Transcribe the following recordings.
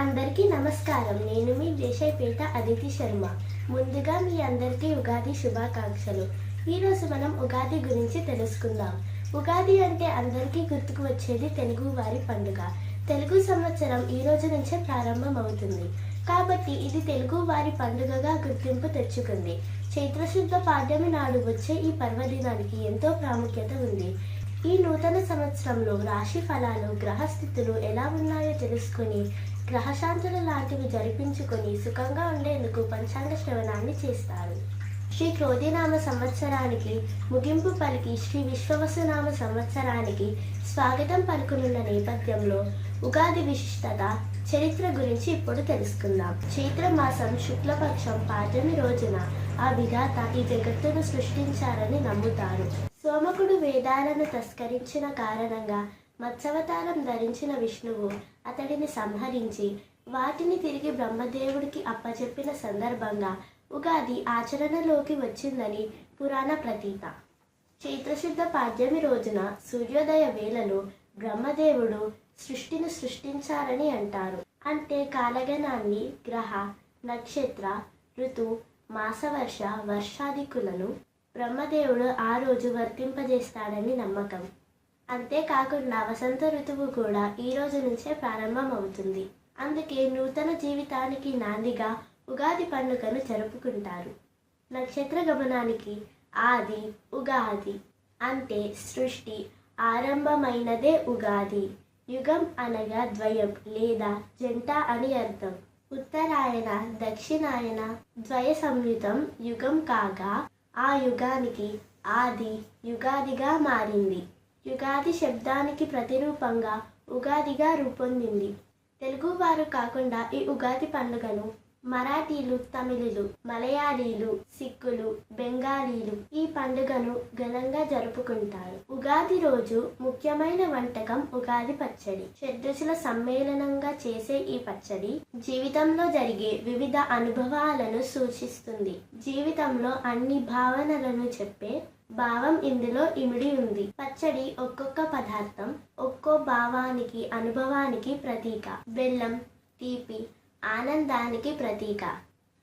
అందరికీ నమస్కారం. నేను మీ దేశాయిపేట అదితి శర్మ. ముందుగా మీ అందరికీ ఉగాది శుభాకాంక్షలు. ఈరోజు మనం ఉగాది గురించి తెలుసుకుందాం. ఉగాది అంటే అందరికీ గుర్తుకు వచ్చేది తెలుగు వారి పండుగ. తెలుగు సంవత్సరం ఈ రోజు నుంచే ప్రారంభం అవుతుంది కాబట్టి ఇది తెలుగు వారి పండుగగా గుర్తింపు తెచ్చుకుంది. చైత్రశుద్ధ పాడ్యమి నాడు వచ్చే ఈ పర్వదినానికి ఎంతో ప్రాముఖ్యత ఉంది. ఈ నూతన సంవత్సరంలో రాశి ఫలాలు గ్రహస్థితులు ఎలా ఉన్నాయో తెలుసుకొని గ్రహశాంతులు లాంటివి జరిపించుకొని సుఖంగా ఉండేందుకు పంచాంగ శ్రవణాన్ని చేస్తారు. శ్రీ క్రోధినామ సంవత్సరానికి ముగింపు పలికి శ్రీ విశ్వవసునామ సంవత్సరానికి స్వాగతం పలుకునున్న నేపథ్యంలో ఉగాది విశిష్టత చరిత్ర గురించి ఇప్పుడు తెలుసుకుందాం. చైత్ర మాసం శుక్లపక్షం పాఠమి రోజున ఆ విధాత ఈ జగత్తును సృష్టించారని నమ్ముతారు. సోమకుడు వేదాలను తస్కరించిన కారణంగా మత్స్యవతారం ధరించిన విష్ణువు అతడిని సంహరించి వాటిని తిరిగి బ్రహ్మదేవుడికి అప్పచెప్పిన సందర్భంగా ఉగాది ఆచరణలోకి వచ్చిందని పురాణ ప్రతీత. చైత్రశుద్ధ పాడ్యమి రోజున సూర్యోదయ వేళలో బ్రహ్మదేవుడు సృష్టిని సృష్టించారని అంటారు. అంటే కాలగణాన్ని గ్రహ నక్షత్ర ఋతు మాసవర్ష వర్షాదికులను బ్రహ్మదేవుడు ఆ రోజు వర్తింపజేస్తాడని నమ్మకం. అంతేకాకుండా వసంత ఋతువు కూడా ఈ రోజు నుంచే ప్రారంభమవుతుంది. అందుకే నూతన జీవితానికి నాందిగా ఉగాది పండుగను జరుపుకుంటారు. నక్షత్ర గమనానికి ఆది ఉగాది అంటే సృష్టి ఆరంభమైనదే ఉగాది. యుగం అనగా ద్వయం లేదా జంట అని అర్థం. ఉత్తరాయణ దక్షిణాయన ద్వయ సంయుతం యుగం కాగా ఆ యుగానికి ఆది యుగాదిగా మారింది. యుగాది శబ్దానికి ప్రతిరూపంగా ఉగాదిగా రూపొందింది. తెలుగువారు కాకుండా ఈ ఉగాది పండుగను మరాఠీలు తమిళులు మలయాళీలు సిక్కులు పండుగను ఘనంగా జరుపుకుంటారు. ఉగాది రోజు ముఖ్యమైన వంటకం ఉగాది పచ్చడి. షడ్రుచుల సమ్మేళనంగా చేసే ఈ పచ్చడి జీవితంలో జరిగే వివిధ అనుభవాలను సూచిస్తుంది. జీవితంలో అన్ని భావనలను చెప్పే భావం ఇందులో ఇమిడి ఉంది. పచ్చడి ఒక్కొక్క పదార్థం ఒక్కో భావానికి అనుభవానికి ప్రతీక. బెల్లం తీపి ఆనందానికి ప్రతీక.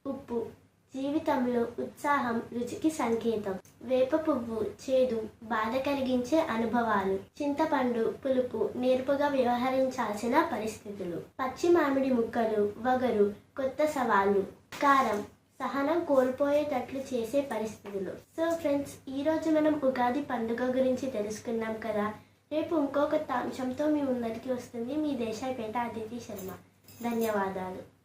ఉప్పు జీవితంలో ఉత్సాహం రుచికి సంకేతం. వేప పువ్వు చేదు బాధ కలిగించే అనుభవాలు. చింతపండు పులుపు నేర్పుగా వ్యవహరించాల్సిన పరిస్థితులు. పచ్చి మామిడి ముక్కలు వగరు కొత్త సవాళ్ళు కారం సహనం కోల్పోయేటట్లు చేసే పరిస్థితులు. సో ఫ్రెండ్స్ ఈరోజు మనం ఉగాది పండుగ గురించి తెలుసుకున్నాం కదా. రేపు ఇంకొక అంశంతో మీ ముందరికి వస్తుంది మీ దేశాయిపేట అతిథి శర్మ. ధన్యవాదాలు.